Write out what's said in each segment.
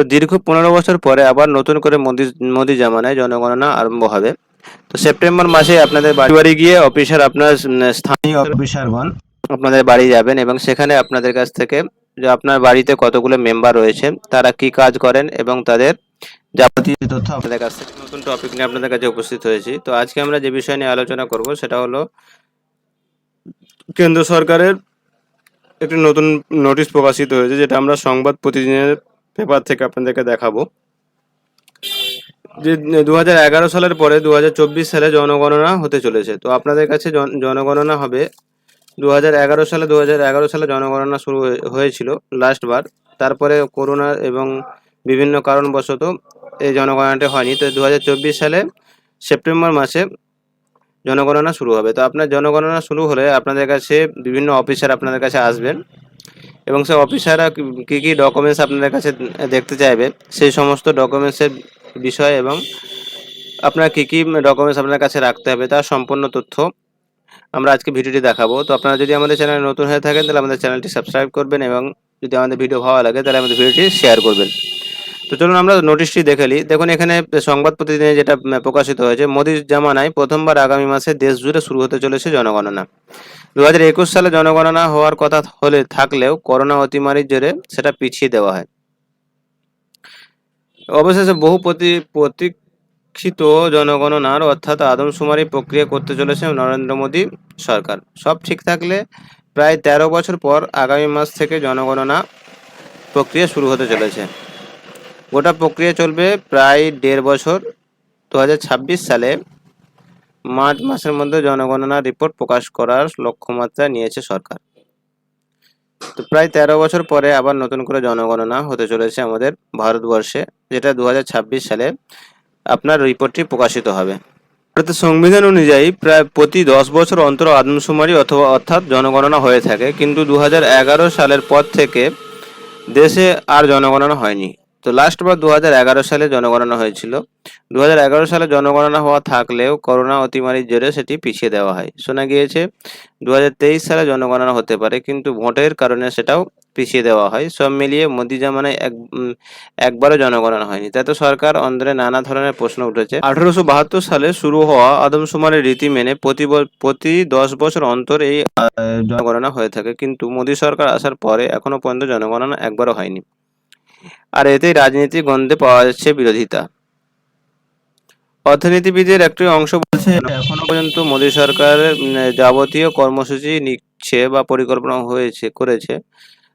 তো দীর্ঘ পনেরো বছর পরে আবার নতুন করে মোদি মোদি জামানায় জনগণনা আরম্ভ হবে। তো সেপ্টেম্বর মাসে আপনাদের বাড়ি বাড়ি গিয়ে অফিসার আপনার স্থানীয় অফিসারগণ। আপনাদের বাড়ি যাবেন এবং সেখানে আপনাদের কাছ থেকে যে আপনার বাড়িতে কতগুলো মেম্বার রয়েছে তারা কি কাজ করেন এবং তাদের যাবতীয় তথ্য। আপনাদের কাছ থেকে নতুন টপিক নিয়ে আপনাদের কাছে উপস্থিত হয়েছি। তো আজকে আমরা যে বিষয় নিয়ে আলোচনা করব সেটা হলো কেন্দ্র সরকারের একটি নতুন নোটিশ প্রকাশিত হয়েছে যেটা আমরা সংবাদ প্রতিদিনের পেপার থেকে আপনাদেরকে দেখাবো। যে দু হাজার এগারো সালের পরে দু হাজার চব্বিশ সালে জনগণনা হতে চলেছে। তো আপনাদের কাছে জন- জনগণনা হবে দু হাজার এগারো সালে দু হাজার এগারো সালে জনগণনা শুরু হয়ে- হয়েছিল লাস্ট বার। তারপরে করোনা এবং বিভিন্ন কারণবশত এই জনগণনাটা হয়নি। তো দু হাজার চব্বিশ সালে সেপ্টেম্বর মাসে জনগণনা শুরু হবে। তো আপনার জনগণনা শুরু হলে আপনাদের কাছে বিভিন্ন অফিসার আপনাদের কাছে আসবেন। এবং সে অফিসাররা কী কী ডকুমেন্টস আপনাদের কাছে দেখতে চাইবে, সেই সমস্ত ডকুমেন্টসের বিষয় এবং আপনার কী কী ডকুমেন্টস আপনার কাছে রাখতে হবে তার সম্পূর্ণ তথ্য আমরা আজকে ভিডিওটি দেখাবো। তো আপনারা যদি আমাদের চ্যানেলে নতুন হয়ে থাকেন, তাহলে আমাদের চ্যানেলটি সাবস্ক্রাইব করবেন এবং যদি আমাদের ভিডিও ভালো লাগে, তাহলে আমাদের ভিডিওটি শেয়ার করবেন। তো চলুন আমরা নোটিশটি দেখে নিই। দেখুন, এখানে সংবাদ প্রতিদিনে যেটা প্রকাশিত হয়েছে, মোদির জামানায় প্রথমবার আগামী মাসে দেশ জুড়ে শুরু হতে চলেছে জনগণনা। দু হাজার একুশ সালে জনগণনা হওয়ার কথা হলে থাকলেও করোনা অতিমারির জেরে সেটা পিছিয়ে দেওয়া হয়। অবশেষে বহু প্রতি, প্রতীক্ষিত জনগণনার অর্থাৎ আদমশুমারি প্রক্রিয়া করতে চলেছে নরেন্দ্র মোদী সরকার। সব ঠিক থাকলে প্রায় তেরো বছর পর আগামী মাস থেকে জনগণনা প্রক্রিয়া শুরু হতে চলেছে। গোটা প্রক্রিয়া চলবে প্রায় দেড় বছর। দুহাজার ছাব্বিশ সালে মার্চ মাসের মধ্যে জনগণনা রিপোর্ট প্রকাশ করার লক্ষ্যমাত্রা নিয়েছে সরকার। তো প্রায় তেরো বছর পরে আবার নতুন করে জনগণনা হতে চলেছে আমাদের ভারতবর্ষে, যেটা দু হাজার ছাব্বিশ সালে আপনার রিপোর্টটি প্রকাশিত হবে। ভারতের সংবিধান অনুযায়ী প্রায় প্রতি দশ বছর অন্তর আদমশুমারি অথবা অর্থাৎ জনগণনা হয়ে থাকে, কিন্তু দু হাজার এগারো সালের পর থেকে দেশে আর জনগণনা হয়নি। তো লাস্ট বার দু সালে জনগণনা হয়েছিল। দু হাজার এগারো সালে জনগণনা হওয়া থাকলেও করোনা অতিমারির জেরে সেটি পিছিয়ে দেওয়া হয়। শোনা গিয়েছে দু হাজার তেইশ সালে জনগণনা হতে পারে, কিন্তু ভোটের কারণে সেটাও পিছিয়ে দেওয়া হয়। সব মিলিয়ে মোদি জামানায় এক একবারও জনগণনা হয়নি। তাতে সরকার অন্দরে নানা ধরনের প্রশ্ন উঠেছে। আঠারোশো বাহাত্তর সালে শুরু হওয়া আদমশুমারির রীতি মেনে প্রতি প্রতি দশ বছর অন্তর এই জনগণনা হয়ে থাকে। কিন্তু মোদি সরকার আসার পরে এখনও পর্যন্ত জনগণনা একবারও হয়নি। আর এতেই রাজনীতি গন্ধে পাওয়া যাচ্ছে বিরোধিতা। অর্থনীতিবিদের একটি অংশ বলছে, এখনও পর্যন্ত মোদী সরকার যাবতীয় কর্মসূচি নিচ্ছে বা পরিকল্পনা হয়েছে, করেছে।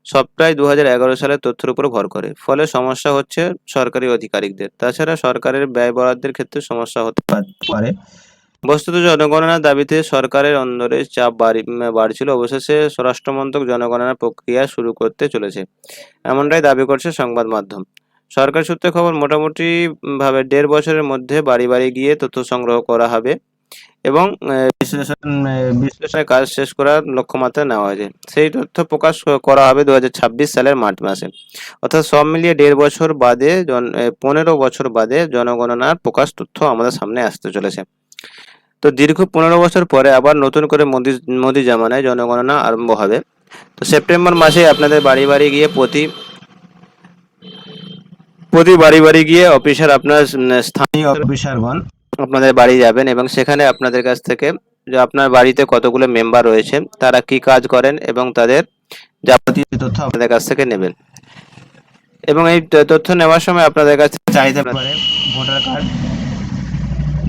সবটাই দু হাজার এগারো সালের তথ্যের উপর ভর করে। ফলে সমস্যা হচ্ছে সরকারি আধিকারিকদের। তাছাড়া সরকারের ব্যয় বরাদ্দের ক্ষেত্রে সমস্যা হতে পারে। বস্তুত জনগণনার দাবিতে সরকারের অন্দরে চাপ বাড়ি, বাড়ছিল। অবশেষে স্বরাষ্ট্রমন্ত্রক জনগণনা প্রক্রিয়া শুরু করতে চলেছে। এমনটাই দাবি করছে সংবাদ মাধ্যম। সরকার সূত্রে খবর, মোটামুটি ভাবে দেড় বছরের মধ্যে বাড়ি বাড়ি গিয়ে তথ্য সংগ্রহ করা হবে এবং বিশ্লেষণ বিশ্লেষণের কাজ শেষ করার লক্ষ্যমাত্রা নেওয়া হয়েছে। সেই তথ্য প্রকাশ করা হবে দু হাজার ছাব্বিশ সালের মার্চ মাসে। অর্থাৎ সব মিলিয়ে দেড় বছর বাদে পনেরো বছর বাদে জনগণনার প্রকাশ তথ্য আমাদের সামনে আসতে চলেছে। তো দীর্ঘ পনেরো বছর পরে আবার নতুন করে মোদি মোদি জামানায় জনগণনা আরম্ভ হবে। তো সেপ্টেম্বর মাসে আপনাদের বাড়ি বাড়ি গিয়ে প্রতি প্রতি বাড়ি বাড়ি গিয়ে অফিসার আপনার স্থানীয় অফিসারগণ। আপনাদের বাড়ি যাবেন এবং সেখানে আপনাদের কাছ থেকে যে আপনার বাড়িতে কতগুলো মেম্বার রয়েছে তারা কি কাজ করেন এবং তাদের যাবতীয় তথ্য আপনাদের কাছ থেকে নেবেন। এবং এই তথ্য নেওয়ার সময় আপনাদের কাছে চাইতে পারে ভোটার কার্ড।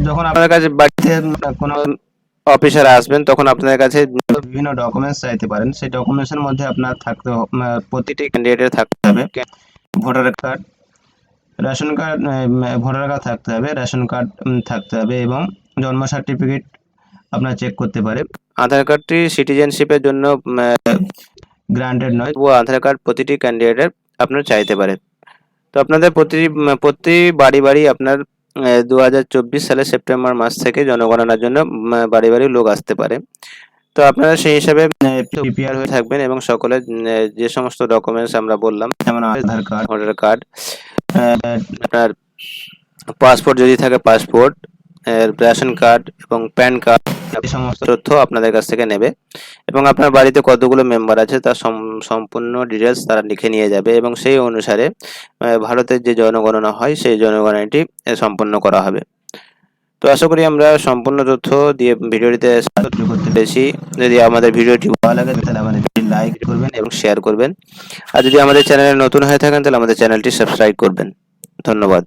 যখন আপনাদের কাছে বাড়িতে কোনো অফিসার আসবেন তখন আপনাদের কাছে বিভিন্ন ডকুমেন্টস চাইতে পারেন। সেই ডকুমেন্টসের মধ্যে আপনার থাকতে প্রতিটি ক্যান্ডিডেটের থাকতে হবে। Voter card ration card voter card থাকতে হবে রেশন কার্ড থাকতে হবে এবং জন্ম সার্টিফিকেট আপনার চেক করতে পারে। আধার কার্ডটি সিটিজেনশিপের জন্য গ্রান্টেড নয়। তবুও আধার কার্ড প্রতিটি ক্যান্ডিডেটের আপনার চাইতে পারে। তো আপনাদের প্রতি প্রতি বাড়ি বাড়ি আপনার দু হাজার চব্বিশ সালে সেপ্টেম্বর মাস থেকে জনগণনার জন্য বাড়ি বাড়ি লোক আসতে পারে। তো আপনারা সেই হিসাবে প্রিপেয়ার হয়ে থাকবেন এবং সকলে যে সমস্ত ডকুমেন্টস আমরা বললাম, যেমন আধার কার্ড, ভোটার কার্ড আপনার পাসপোর্ট যদি থাকে পাসপোর্ট রেশন কার্ড এবং প্যান কার্ড এই সমস্ত তথ্য আপনাদের কাছ থেকে নেবে। এবং আপনার বাড়িতে কতগুলো মেম্বার আছে তার সম- সম্পূর্ণ ডিটেলস তারা লিখে নিয়ে যাবে এবং সেই অনুসারে ভারতের যে জনগণনা হয় সেই জনগণনাটি সম্পন্ন করা হবে। তো আশা করি আমরা সম্পূর্ণ তথ্য দিয়ে ভিডিওটিতে সাহায্য করতে পেরেছি। যদি আমাদের ভিডিওটি ভালো লাগে তাহলে আমাদের লাইক করবেন এবং শেয়ার করবেন। আর যদি আমাদের চ্যানেলে নতুন হয়ে থাকেন তাহলে আমাদের চ্যানেলটি সাবস্ক্রাইব করবেন। ধন্যবাদ।